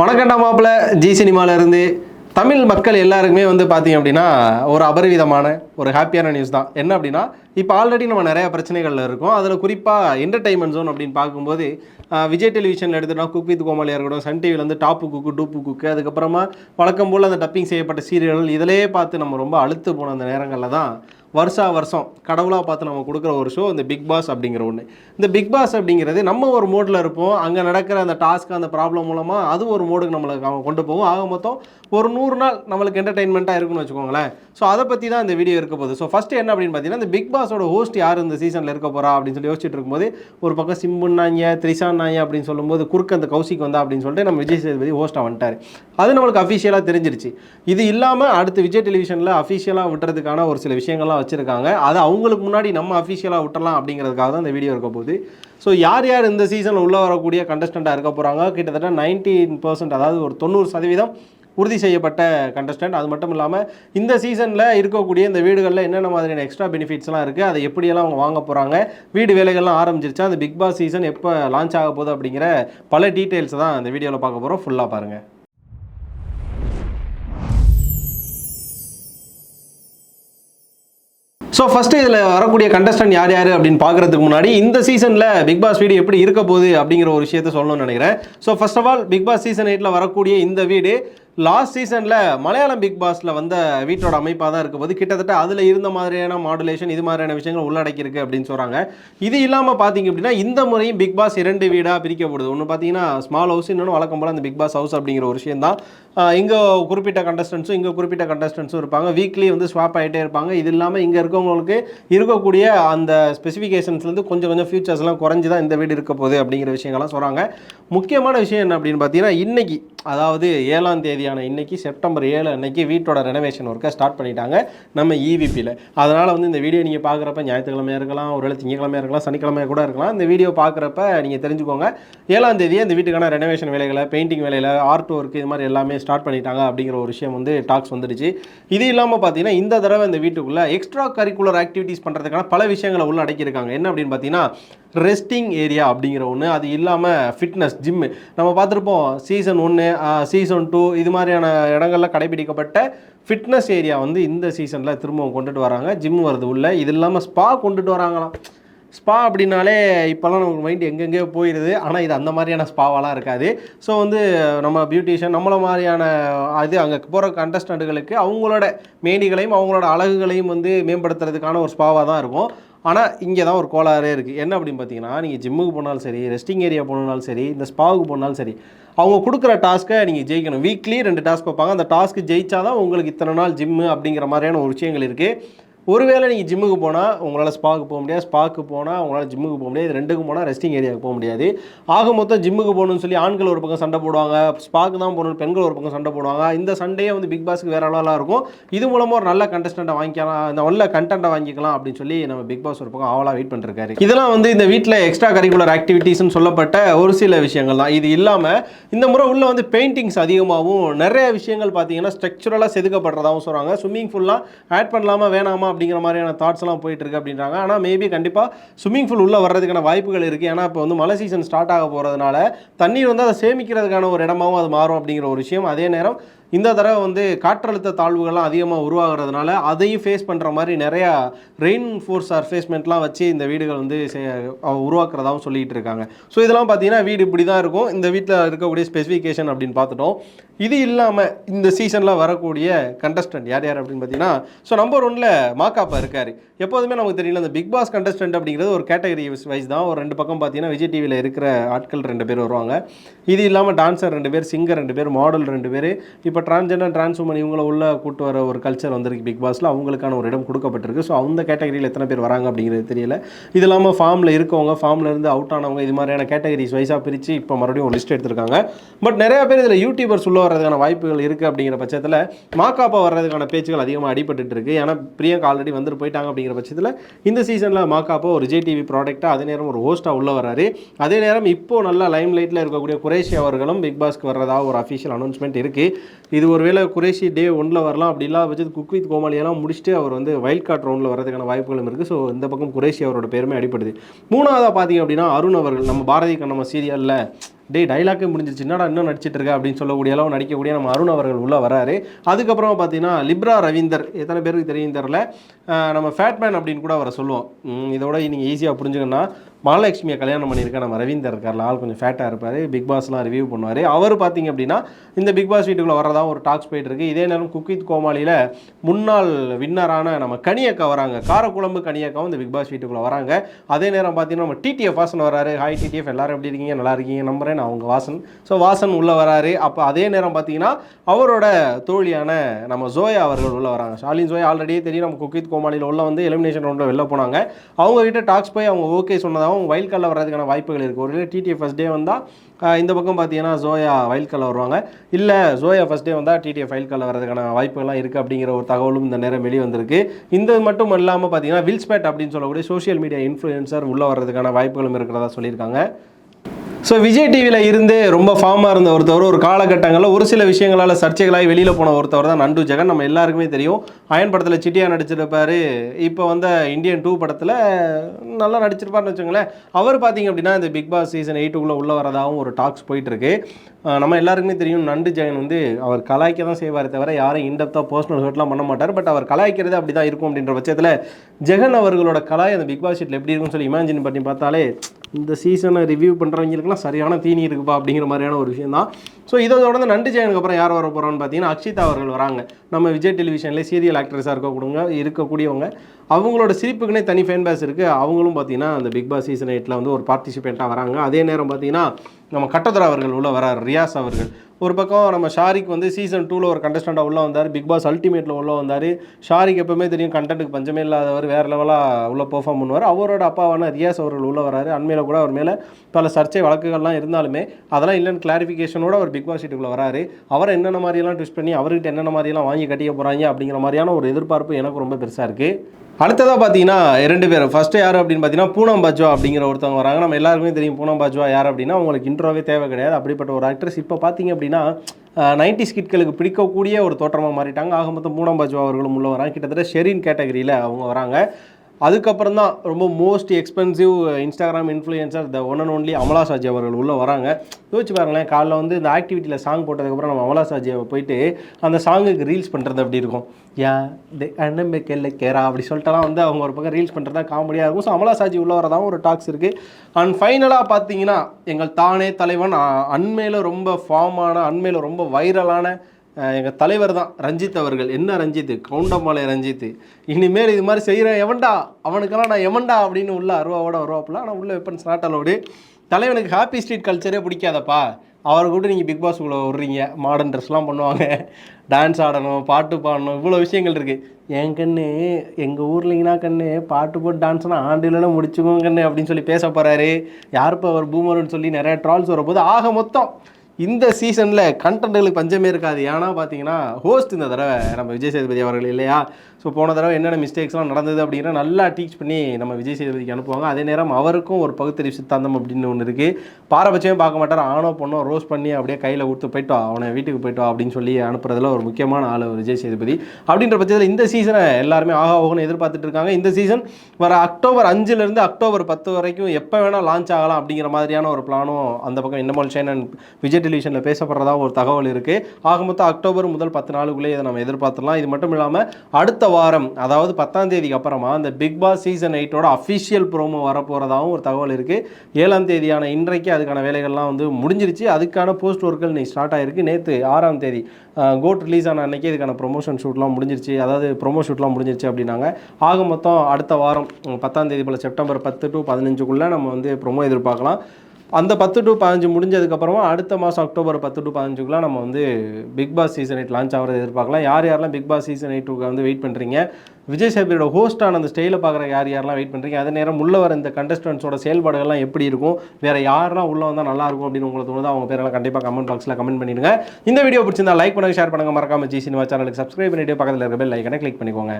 வணக்கண்டா மாப்பிள்ள ஜி சினிமாவிலேருந்து தமிழ் மக்கள் எல்லாருக்குமே வந்து பார்த்தீங்க அப்படின்னா ஒரு அபரிவிதமான ஒரு ஹாப்பியான நியூஸ் தான். என்ன அப்படின்னா இப்போ ஆல்ரெடி நம்ம நிறைய பிரச்சனைகளில் இருக்கோம். அதில் குறிப்பாக என்டர்டைன்மெண்ட் ஜோன் அப்படின்னு பார்க்கும்போது விஜய் டெலிவிஷனில் எடுத்துட்டா குக் வித் கோமாளியாக இருக்கட்டும் சன் டிவியில் வந்து டாப்பு குக்கு டூப்பு குக்கு அதுக்கப்புறமா வழக்கம் போல் அந்த டப்பிங் செய்யப்பட்ட சீரியல்கள் இதிலே பார்த்து நம்ம ரொம்ப அழுத்து போன அந்த நேரங்களில் தான் வருஷா வருஷம் கடவுளாக பார்த்து நம்ம கொடுக்குற ஒரு ஷோ இந்த பிக் பாஸ் அப்படிங்கிற ஒன்று இந்த பிக் பாஸ் அப்படிங்கிறது நம்ம ஒரு மோடில் இருப்போம். அங்கே நடக்கிற அந்த டாஸ்க் அந்த ப்ராப்ளம் மூலமாக அது ஒரு மோடுக்கு நம்மளுக்கு அவங்க கொண்டு போகும். ஆக மொத்தம் ஒரு நூறு நாள் நம்மளுக்கு என்டர்டைன்மெண்ட்டாக இருக்குன்னு வச்சுக்கோங்களேன். ஸோ அதை பற்றி தான் இந்த வீடியோ இருக்க போகுது. ஸோ ஃபஸ்ட்டு என்ன அப்படின்னு பார்த்தீங்கன்னா இந்த பிக் பாஸோட ஹோஸ்ட் யார் இந்த சீசனில் இருக்க போகிறா அப்படின்னு சொல்லி யோசிச்சுட்டு இருக்கும்போது ஒரு பக்கம் சிம்புன்னாங்க த்ரிஷான்னாங்க அப்படின்னு சொல்லும்போது குறுக்க அந்த கௌசிக் வந்தா அப்படின்னு சொல்லிட்டு நம்ம விஜய் சேதுபதி ஹோஸ்ட்டாக வந்துட்டார். அது நம்மளுக்கு அஃபிஷியலாக தெரிஞ்சிருச்சு. இது இல்லாமல் அடுத்து விஜய் டெலிவிஷனில் அஃபிஷியலாக விட்டுறதுக்கான ஒரு சில விஷயங்கள்லாம் வச்சுருக்காங்க. அது அவங்களுக்கு முன்னாடி நம்ம அஃபிஷியலாக விட்டுறலாம் அப்படிங்கிறதுக்காக தான் இந்த வீடியோ இருக்க போகுது. ஸோ யார் யார் இந்த சீசனில் உள்ளே வரக்கூடிய கண்டஸ்டண்ட்டாக இருக்க போகிறாங்க கிட்டத்தட்ட நைன்டீன் பர்சன்ட் அதாவது ஒரு தொண்ணூறு சதவீதம் உறுதி செய்யப்பட்ட கண்டஸ்டன்ட் அது மட்டும் இல்லாமல் இந்த சீசனில் இருக்கக்கூடிய இந்த வீடுகளில் என்னென்ன மாதிரியான எக்ஸ்ட்ரா பெனிஃபிட்ஸ்லாம் இருக்குது அதை எப்படியெல்லாம் அவங்க வாங்க போகிறாங்க வீடு வேலைகள்லாம் ஆரம்பிச்சிருச்சா? அந்த பிக் பாஸ் சீசன் எப்போ லான்ச் ஆக போகுது அப்படிங்கிற பல டீட்டெயில்ஸ் தான் இந்த வீடியோவில் பார்க்க போகிறோம் ஃபுல்லாக பாருங்கள் ஸோ ஃபஸ்ட்டு இதில் வரக்கூடிய கண்டஸ்டன்ட் யார் யார் அப்படின்னு பார்க்குறதுக்கு முன்னாடி இந்த சீசனில் பிக் பாஸ் வீடு எப்படி இருக்க போகுது அப்படிங்கிற ஒரு விஷயத்த சொல்லணும்னு நினைக்கிறேன். So first of all Bigg Boss season எயிட்டில் வரக்கூடிய இந்த வீடு லாஸ்ட் சீசனில் மலையாளம் பிக் பாஸில் வந்த வீட்டோட அமைப்பாக தான் இருக்க போது கிட்டத்தட்ட அதில் இருந்த மாதிரியான மாடுலேஷன் இது மாதிரியான விஷயங்கள் உள்ளடக்கியிருக்கு அப்படின்னு சொல்கிறாங்க இது இல்லாமல் பார்த்தீங்க அப்படின்னா இந்த முறையும் பிக் பாஸ் இரண்டு வீடாக பிரிக்கப்படுது ஒன்று பார்த்தீங்கன்னா ஸ்மால் ஹவுஸ் இன்னொன்று வழக்கம் போல் அந்த பிக் பாஸ் ஹவுஸ் அப்படிங்கிற ஒரு விஷயம் தான். இங்கே குறிப்பிட்ட கண்டஸ்டன்ஸும் இங்கே குறிப்பிட்ட கண்டஸ்டன்ஸும் இருப்பாங்க. வீக்லி வந்து ஸ்வாப் ஆகிட்டே இருப்பாங்க. இது இல்லாமல் இங்கே இருக்கவங்களுக்கு இருக்கக்கூடிய அந்த ஸ்பெசிஃபிகேஷன்ஸ்லேருந்து கொஞ்சம் கொஞ்சம் ஃபியூச்சர்ஸ்லாம் குறைஞ்சி தான் இந்த வீடு இருக்க போகுது அப்படிங்கிற விஷயங்கள்லாம் சொல்கிறாங்க முக்கியமான விஷயம் என்ன அப்படின்னு பார்த்தீங்கன்னா இன்னைக்கு அதாவது ஏழாம் தேதியான இன்னைக்கு செப்டம்பர் ஏழு அன்னைக்கு வீட்டோட ரெனோவேஷன் ஒர்க்கை ஸ்டார்ட் பண்ணிட்டாங்க நம்ம இவிபியில் அதனால் வந்து இந்த வீடியோ நீங்கள் பார்க்குறப்ப ஞாயிற்றுக்கிழமையாக இருக்கலாம் ஒருவேளை திங்கக்கிழமையாக இருக்கலாம் சனிக்கிழமையாக கூட இருக்கலாம். இந்த வீடியோ பார்க்குறப்ப நீங்கள் தெரிஞ்சுக்கோங்க. ஏழாம் தேதி அந்த வீட்டுக்கான ரெனோவேஷன் வேலைகளை பெயிண்டிங் வேலையில் ஆர்ட் ஒர்க் இது மாதிரி எல்லாமே ஸ்டார்ட் பண்ணிட்டாங்க அப்படிங்கிற ஒரு விஷயம் வந்து டாக்ஸ் வந்துடுச்சு. இது இல்லாமல் பார்த்தீங்கன்னா இந்த தடவை இந்த வீட்டுக்குள்ளே எக்ஸ்ட்ரா கரிக்குலர் ஆக்டிவிட்டீஸ் பண்ணுறதுக்கான பல விஷயங்களை உள்ள அடக்கியிருக்காங்க என்ன அப்படின்னு பார்த்தீங்கன்னா ரெஸ்டிங் ஏரியா அப்படிங்கிற ஒன்று அது இல்லாமல் ஃபிட்னஸ் ஜிம்மு நம்ம பார்த்துருப்போம் சீசன் ஒன்று சீசன் டூ இது மாதிரியான இடங்கள்ல கடைபிடிக்கப்பட்ட ஃபிட்னஸ் ஏரியா வந்து இந்த சீசனில் திரும்பவும் கொண்டுட்டு வராங்க. ஜிம் வருது உள்ளே. இது இல்லாமல் ஸ்பா கொண்டுட்டு வராங்களாம். ஸ்பா அப்படின்னாலே இப்போல்லாம் நமக்கு மைண்ட் எங்கெங்கேயோ போயிடுது ஆனால் இது அந்த மாதிரியான ஸ்பாவாலாம் இருக்காது. ஸோ வந்து நம்ம பியூட்டிஷியன் நம்மள மாதிரியான அது அங்கே போகிற கண்டஸ்டண்ட்டுகளுக்கு அவங்களோட மேனிகளையும் அவங்களோட அழகுகளையும் வந்து மேம்படுத்துறதுக்கான ஒரு ஸ்பாவாக தான் இருக்கும். ஆனால் இங்கே தான் ஒரு கோளாறே இருக்குது என்ன அப்படின்னு பார்த்தீங்கன்னா நீங்கள் ஜிம்முக்கு போனாலும் சரி ரெஸ்டிங் ஏரியா போனாலும் சரி இந்த ஸ்பாவுக்கு போனாலும் சரி அவங்க கொடுக்குற டாஸ்க்கை நீங்கள் ஜெயிக்கணும். வீக்லி ரெண்டு டாஸ்க் வைப்பாங்க. அந்த டாஸ்க்கு ஜெயிச்சா தான் உங்களுக்கு இத்தனை நாள் ஜிம்மு அப்படிங்கிற மாதிரியான ஒரு விஷயங்கள் இருக்குது ஒருவேளை நீங்கள் ஜிம்முக்கு போனால் உங்களால் ஸ்பாக்கு போக முடியாது ஸ்பாக்கு போனால் உங்களால் ஜிம்முக்கு போக முடியாது ரெண்டுக்கு ரெண்டுக்கும் போனால் ரெஸ்டிங் ஏரியாவுக்கு போக முடியாது. ஆக மொத்தம் ஜிம்முக்கு போகணும்னு சொல்லி ஆண்கள் ஒரு பக்கம் சண்டை போடுவாங்க ஸ்பாக்கு தான் போகணும் பெண்கள் ஒரு பக்கம் சண்டை போடுவாங்க. இந்த சண்டையே வந்து பிக் பாஸ்க்கு வேற அளவுலாம் இருக்கும். இது மூலமாக ஒரு நல்ல கண்டஸ்டண்ட்டை வாங்கிக்கலாம் இந்த நல்ல கண்டென்ட்டை வாங்கிக்கலாம் அப்படின்னு சொல்லி நம்ம பிக் பாஸ் ஒரு பக்கம் ஆவலாக வெயிட் பண்ணிருக்காரு. இதெல்லாம் வந்து இந்த வீட்டில் எக்ஸ்ட்ரா கரிக்குலர் ஆக்டிவிட்டீஸ்னு சொல்லப்பட்ட ஒரு சில விஷயங்கள் தான். இது இல்லாமல் இந்த முறை உள்ள வந்து பெயிண்டிங்ஸ் அதிகமாகவும் நிறைய விஷயங்கள் பார்த்தீங்கன்னா ஸ்ட்ரக்சரலாக செதுக்கப்படுறதாகவும் சொல்கிறாங்க ஸ்விம்மிங் ஃபுல்லாக ஆட் பண்ணலாமா வேணாமா அப்படிங்கிற மாதிரியான தாட்ஸ் எல்லாம் போயிட்டு இருக்கு அப்படின்றாங்க. ஆனால் மேபி கண்டிப்பாக ஸ்விம்மிங் ஃபுல் உள்ளே வர்றதுக்கான வாய்ப்புகள் இருக்குது ஏன்னா இப்போ வந்து மழை சீசன் ஸ்டார்ட் ஆக போகிறதுனால தண்ணீர் வந்து அதை சேமிக்கிறதுக்கான ஒரு இடமாவும் அது மாறும் அப்படிங்கிற ஒரு விஷயம். அதே நேரம் இந்த தடவை வந்து காற்றழுத்த தாழ்வுகள்லாம் அதிகமாக உருவாகிறதுனால அதையும் ஃபேஸ் பண்ணுற மாதிரி நிறையா ரெயின் ஃபோர்ஸ் சர்ஃபேஸ்மெண்ட்லாம் வச்சு இந்த வீடுகள் வந்து உருவாக்குறதாகவும் சொல்லிகிட்டு இருக்காங்க. ஸோ இதெல்லாம் பார்த்தீங்கன்னா வீடு இப்படி தான் இருக்கும். இந்த வீட்டில் இருக்கக்கூடிய ஸ்பெசிஃபிகேஷன் அப்படின்னு பார்த்துட்டோம். இது இல்லாமல் இந்த சீசனில் வரக்கூடிய கண்டஸ்டன்ட் யார் யார் அப்படின்னு பார்த்தீங்கன்னா ஸோ நம்பர் ஒன்ல மாக்காப்பா இருக்கார். எப்போதுமே நமக்கு தெரியல அந்த பிக் பாஸ் கண்டஸ்டன்ட் அப்படிங்கிறது ஒரு கேட்டகரி வைஸ் தான். ஒரு ரெண்டு பக்கம் பார்த்தீங்கன்னா விஜய் டிவியில் இருக்கிற ஆட்கள் ரெண்டு பேர் வருவாங்க. இது இல்லாமல் டான்சர் ரெண்டு பேர் சிங்கர் ரெண்டு பேர் மாடல் ரெண்டு பேர். இப்போ டிரான்ஜெண்டர் டிரான்ஸ்வுமன் இவங்கள உள்ள கூட்டு வர ஒரு கல்ச்சர் வந்திருக்கு. பிக் பாஸில் அவங்களுக்கான ஒரு இடம் கொடுக்கப்பட்டிருக்கு. ஸோ அந்த கேட்டகரியில் எத்தனை பேர் வராங்க அப்படிங்கிறது தெரியல. இது இல்லாமல் ஃபார்மில் இருக்கவங்க ஃபார்மில் இருந்து அவுட் ஆனவங்க இது மாதிரியான கேட்டகரிஸ் வைஸாக பிரித்து இப்போ மறுபடியும் ஒரு லிஸ்ட் எடுத்திருக்காங்க. பட் நிறையா பேர் இதில் யூடியூபர்ஸ் உள்ள வர்றதுக்கான வாய்ப்புகள் இருக்குது அப்படிங்கிற பட்சத்தில் மாக்காப்பா வர்றதுக்கான பேச்சுகள் அதிகமாக அடிபட்டு இருக்கு. ஏன்னா பிரியங்கா ஆல்ரெடி வந்துட்டு போயிட்டாங்க அப்படிங்கிற பட்சத்தில் இந்த சீசனில் மாக்காப்பா ஒரு ஜேடிவி ப்ராடக்ட்டாக அதே நேரம் ஒரு ஹோஸ்ட்டாக உள்ள வராரு அதே நேரம் இப்போ நல்லா லைம் லைட்டில் இருக்கக்கூடிய குரேஷி அவர்களும் பிக் பாஸ்க்கு வர்றதா ஒரு அஃபிஷியல் அனௌன்ஸ்மெண்ட் இருக்குது இது ஒருவேளை குரேஷி டே ஒன்றில் வரலாம் அப்படி இல்லாத பட்சத்து குக் வித் கோமாளியெல்லாம் முடிச்சுட்டு அவர் வந்து வைல்ட் கார்ட் ரவுண்டில் வரதுக்கான வாய்ப்புகளும் இருக்குது ஸோ இந்த பக்கம் குரேஷி அவரோட பேருமே அடிப்படுது மூணாவதாக பார்த்தீங்க அப்படின்னா அருண் அவர்கள் நம்ம பாரதி கண்ணம்மா சீரியலில் டே டைலாக்கே முடிஞ்சிருச்சு. என்னடா இன்னும் நடிச்சிட்டு இருக்க? அப்படின்னு சொல்லக்கூடிய அளவு நடிக்கக்கூடிய நம்ம அருண் அவர்கள் உள்ள வராரு. அதுக்கப்புறம் பார்த்தீங்கன்னா லிப்ரா ரவீந்தர் எத்தனை பேருக்கு தெரியும் தெரில நம்ம ஃபேட்மேன் அப்படின்னு கூட அவரை சொல்லுவோம். இதோட நீங்கள் ஈஸியாக புரிஞ்சுக்கணும்னா மகாலட்சுமியை கல்யாணம் பண்ணியிருக்க நம்ம ரவீந்தர் இருக்கார்ல ஆள் கொஞ்சம் ஃபேட்டாக இருப்பார் பிக் பாஸ்லாம் ரிவ்யூ பண்ணுவார். அவர் பார்த்தீங்க அப்படின்னா இந்த பிக் பாஸ் வீட்டுக்குள்ளே வரதா ஒரு டாக்ஸ் போயிட்டு இருக்கு. இதே நேரம் குக்வித் கோமாளியில் முன்னாள் வின்னரான நம்ம கனியக்கா வராங்க. காரக்குழம்பு கனியக்காவும் இந்த பிக் பாஸ் வீட்டுக்குள்ளே வராங்க. அதே நேரம் பார்த்தீங்கன்னா நம்ம டிடிஎஃப் வாசன் வராரு ஹாய் டிடிஎஃப் எல்லாரும் எப்படி இருக்கீங்க? நல்லா இருக்கீங்க நம்புறேன். நான் அவங்க வாசன். ஸோ வாசன் உள்ளே வராரு. அப்போ அதே நேரம் பார்த்தீங்கன்னா அவரோட தோழியான நம்ம ஜோயா அவர்கள் உள்ளே வராங்க. ஷாலின் ஜோயா ஆல்ரெடியே தெரியும் நம்ம குக்வித் கோமாளியில் உள்ள வந்து எலிமினேஷன் ரவுண்டில் வெளில போனாங்க. அவங்க கிட்ட டாக்ஸ் போய் அவங்க ஓகே அவங்க வைல்ட் கார்டில் வர்றதுக்கான வாய்ப்புகள் இருக்குது ஒருவேளை டிடிஏ ஃபஸ்ட் டே வந்தால் இந்த பக்கம் பார்த்தீங்கன்னா ஜோயா வைல்ட் கார்டில் வருவாங்க. இல்லை ஜோயா ஃபஸ்ட் டே வந்தால் டிடிஏ ஃபைல் கார்டில் வர்றதுக்கான வாய்ப்புகள்லாம் இருக்குது அப்படிங்கிற ஒரு தகவலும் இந்த நேரம் வெளியே வந்திருக்கு. இந்த மட்டும் இல்லாமல் பார்த்தீங்கன்னா வில்ஸ்பேட் அப்படின்னு சொல்லக்கூடிய சோஷியல் மீடியா இன்ஃப்ளூயன்சர் உள்ளே வர்றதுக்கான வாய்ப்புகளும் இருக்கிறதா சொல்லியிருக்காங்க. ஸோ விஜய் டிவியில் இருந்து ரொம்ப ஃபார்மாக இருந்த ஒருத்தவர் ஒரு காலகட்டங்களில் ஒரு சில விஷயங்களால் சர்ச்சைகளாகி வெளியில் போன ஒருத்தவர் தான் நண்டு ஜெகன். நம்ம எல்லாருக்குமே தெரியும். அயன் படத்தில் சிட்டியாக நடிச்சிருப்பார். இப்போ வந்த இந்தியன் டூ படத்தில் நல்லா நடிச்சிருப்பாருன்னு வச்சுங்களேன் அவர் பார்த்தீங்க அப்படின்னா இந்த பிக் பாஸ் சீசன் எயிட்டுக்குள்ளே உள்ள வரதாகவும் ஒரு டாக்ஸ் போயிட்டுருக்கு. நம்ம எல்லாருக்குமே தெரியும் நண்டு ஜெகன் வந்து அவர் கலாய்க்க தான் செய்வார் தவிர யாரும் இன்டெப்த்தாக பர்சனல் ஹர்ட்லாம் பண்ண மாட்டார். பட் அவர் கலாய்க்கிறது அப்படி தான் இருக்கும் அப்படின்ற பட்சத்தில் ஜெகன் அவர்களோட கலாய் அந்த பிக் பாஸ் ஷீட்டில் எப்படி இருக்கும்னு சொல்லி இமேஜின் பண்ணி பார்த்தாலே இந்த சீசனை ரிவ்யூ பண்ணுறவங்களுக்குலாம் சரியான தீனி இருக்குப்பா அப்படிங்கிற மாதிரியான ஒரு விஷயம் தான் ஸோ இதை தொடர்ந்து நண்டு ஜெயனுக்கு அப்புறம் யார் வர போகிறோன்னு பார்த்தீங்கன்னா அக்ஷிதா அவர்கள் வராங்க. நம்ம விஜய் டெலிவிஷனில் சீரியல் ஆக்ட்ரஸாக இருக்கக்கூடியவங்க இருக்கக்கூடியவங்க. அவங்களோட சிரிப்புக்குனே தனி ஃபேன் பேஸ் இருக்குது அவங்களும் பார்த்தீங்கன்னா அந்த பிக் பாஸ் சீசன் எயிட்டில் வந்து ஒரு பார்ட்டிசிபேண்ட்டாக வராங்க. அதே நேரம் பார்த்தீங்கன்னா நம்ம கட்டதுரா அவர்கள் உள்ளே வரார் ரியாஸ் அவர்கள். ஒரு பக்கம் நம்ம ஷாரிக் வந்து சீசன் டூவில் ஒரு கண்டஸ்டண்ட்டாக உள்ளே வந்தார். பிக் பாஸ் அல்டிமேட்டில் உள்ளே வந்தார். ஷாரிக் எப்போவுமே தெரியும் கண்டென்ட்டுக்கு பஞ்சமே இல்லாதவர் வேறு லெவலாக உள்ளே பெர்ஃபார்ம் பண்ணுவார். அவரோட அப்பாவான ரியாஸ் அவர்கள் உள்ளே வராரு. அண்மையில் கூட அவர் மேலே பல சர்ச்சை வழக்குகள்லாம் இருந்தாலுமே அதெல்லாம் இல்லைன்னு கிளாரிஃபிகேஷனோட அவர் பிக் பாஸ் வீட்டுக்குள்ளே வராரு. அவரை என்னென்ன மாதிரியெல்லாம் ட்விஸ்ட் பண்ணி அவர்கிட்ட என்னென்ன மாதிரியெல்லாம் வாங்கி கட்டிக்க போகிறாங்க அப்படிங்கிற மாதிரியான ஒரு எதிர்பார்ப்பு எனக்கு ரொம்ப பெருசாக இருக்குது அடுத்ததாக பார்த்தீங்கன்னா ரெண்டு பேர். ஃபஸ்ட்டு யார் அப்படின்னு பார்த்தீங்கன்னா பூனம் பாஜ்வா அப்படிங்கிற ஒருத்தவங்க வராங்க. நம்ம எல்லாருக்குமே தெரியும் பூனம் பாஜ்வா யார் அப்படின்னா அவங்களுக்கு இன்ட்ரோவே தேவை கிடையாது. அப்படிப்பட்ட ஒரு ஆக்ட்ரஸ் இப்போ பார்த்தீங்க அப்படின்னா நைன்டி ஸ்கிட்களுக்கு பிடிக்கக்கூடிய ஒரு தோற்றமாக மாறிட்டாங்க. ஆக மொத்தம் பூனம் பாஜ்வா அவர்களும் உள்ள வராங்க. கிட்டத்தட்ட ஷெரின் கேட்டகரியில் அவங்க வராங்க. அதுக்கப்புறம் தான் ரொம்ப most expensive Instagram influencer the one and only Amala Shaji அவர்கள் உள்ளே வராங்க. யோசிச்சு பாருங்களேன் காலைல வந்து இந்த ஆக்டிவிட்டியில் சாங் போட்டதுக்கப்புறம் நம்ம அமலா சாஜியை போயிட்டு அந்த சாங்குக்கு ரீல்ஸ் பண்ணுறது அப்படி இருக்கும்? ஏன் தி அண்ணம்பே கெல்ல கேரா அப்படி சொல்லிட்டுலாம் வந்து அவங்க ஒரு பக்கம் ரீல்ஸ் பண்ணுறது தான் காமெடியாக இருக்கும். ஸோ அமலா சாஜி உள்ள வரதான் ஒரு டாக்ஸ் இருக்குது அண்ட் ஃபைனலாக பார்த்தீங்கன்னா எங்கள் தானே தலைவன் அண்மையில் ரொம்ப ஃபார்மான அண்மையில் ரொம்ப வைரலான எங்கள் தலைவர் தான் ரஞ்சித் அவர்கள். என்ன ரஞ்சித்? கவுண்டம்பாளைய ரஞ்சித். இனிமேல் இது மாதிரி செய்கிறேன் எவன்டா? அவனுக்கெல்லாம் நான் எவன்டா அப்படின்னு உள்ள அருவாவோட வருவாப்புல. ஆனால் உள்ள வெப்பன்ஸ் நாட் அலோடு தலைவனுக்கு ஹாப்பி ஸ்ட்ரீட் கல்ச்சரே பிடிக்காதப்பா. அவரை கூட நீங்கள் பிக் பாஸ் உள்ள விட்றீங்க. மாடர்ன் ட்ரெஸ்லாம் பண்ணுவாங்க. டான்ஸ் ஆடணும் பாட்டு பாடணும் இவ்வளோ விஷயங்கள் இருக்குது என் கண்ணு? எங்கள் ஊர்லிங்கன்னா கண்ணு பாட்டு போட்டு டான்ஸ்னால் ஆண்டுலாம் முடிச்சுக்கோங்க கண்ணு அப்படின்னு சொல்லி பேச போகிறாரு யாருப்போ அவர் பூமர்னு சொல்லி நிறையா ட்ரால்ஸ் வரும்போது ஆக மொத்தம் இந்த சீசனில் கண்டென்ட்களுக்கு பஞ்சமே இருக்காது. ஏன்னா பார்த்தீங்கன்னா ஹோஸ்ட் இந்த தடவை நம்ம விஜய் சேதுபதி அவர்கள் இல்லையா? ஸோ போன தடவை என்னென்ன மிஸ்டேக்ஸ்லாம் நடந்தது அப்படின்னா நல்லா டீச் பண்ணி நம்ம விஜய் சேதுபதிக்கு அனுப்புவாங்க. அதே நேரம் அவருக்கும் ஒரு பகுத்தறிவு சித்தாந்தம் அப்படின்னு ஒன்று இருக்குது பாரபட்சமே பார்க்க மாட்டார். ஆணோ பொண்ணோ ரோஸ் பண்ணி அப்படியே கையில் கொடுத்து போயிட்டோம் அவனை வீட்டுக்கு போயிட்டோ அப்படின்னு சொல்லி அனுப்புறதுல ஒரு முக்கியமான ஆள் விஜய் சேதுபதி. அப்படின்ற பட்சத்தில் இந்த சீசனை எல்லாருமே ஆகா ஓகன்னு எதிர்பார்த்துட்டு இருக்காங்க. இந்த சீசன் வர அக்டோபர் அஞ்சுலேருந்து அக்டோபர் பத்து வரைக்கும் எப்போ வேணால் லான்ச் ஆகலாம் அப்படிங்கிற மாதிரியான ஒரு பிளானும் அந்த பக்கம் இன்னமல் ஷைன் விஜய் டெலிவிஷனில் பேசப்படுறதா ஒரு தகவல் இருக்குது ஆக மொத்தம் அக்டோபர் முதல் பத்து நாளுக்குள்ளே இதை நம்ம எதிர்பார்த்துலாம் இது மட்டும் இல்லாமல் அடுத்த வாரம் அதாவது பத்தாம் தேதிக்கு அப்புறமா அந்த பிக் பாஸ் சீசன் எயிட்டோட அஃபிஷியல் ப்ரோமோ வரப்போகிறதாகவும் ஒரு தகவல் இருக்குது ஏழாம் தேதியான இன்றைக்கு அதுக்கான வேலைகள்லாம் வந்து முடிஞ்சிருச்சு. அதுக்கான போஸ்ட் ஒர்க்கள் நீ ஸ்டார்ட் ஆகிருக்கு நேற்று ஆறாம் தேதி கோட் ரிலீஸ் ஆன அன்னைக்கு இதுக்கான ப்ரொமோஷன் ஷூட்லாம் முடிஞ்சிருச்சு. அதாவது ப்ரொமோ ஷூட்லாம் முடிஞ்சிருச்சு அப்படின்னாங்க. ஆக மொத்தம் அடுத்த வாரம் பத்தாம் தேதி போல் செப்டம்பர் பத்து டு பதினஞ்சுக்குள்ளே நம்ம வந்து ப்ரொமோ எதிர்பார்க்கலாம். அந்த பத்து டு பதினஞ்சு முடிஞ்சதுக்கப்புறமா அடுத்த மாதம் அக்டோபர் பத்து டு பதினஞ்சுக்குலாம் நம்ம வந்து Bigg Boss season eight launch ஆகிறத எதிர்பார்க்கலாம். யார் யாரெல்லாம் பிக் பாஸ் சீசன் எயிட்டுக்கு வந்து வெயிட் பண்ணுறீங்க விஜய் சேதுபதியோட ஹோஸ்டான அந்த ஸ்டைலில் பார்க்குற யார் யாரெல்லாம் வெயிட் பண்ணுறீங்க அதே நேரம் உள்ள வர இந்த கண்டஸ்டன்ஸோட செயல்பாடுகள்லாம் எப்படி இருக்கும்? வேறு யாரெல்லாம் உள்ள வந்தால் நல்லா இருக்கும் அப்படின்னு உங்களுக்கு தோணுது அவங்க பேரெல்லாம் கண்டிப்பாக கமெண்ட் பாக்ஸில் கமெண்ட் பண்ணிடுங்க. இந்த வீடியோ பிடிச்சிருந்தா லைக் பண்ணுங்கள் ஷேர் பண்ணுங்கள் மறக்காம ஜி சினிமா சேனலுக்கு சப்ஸ்கிரைப் பண்ணிட்டு பக்கத்தில் இருக்க பெல் லைக்கனை கிளிக் பண்ணிக்கோங்க.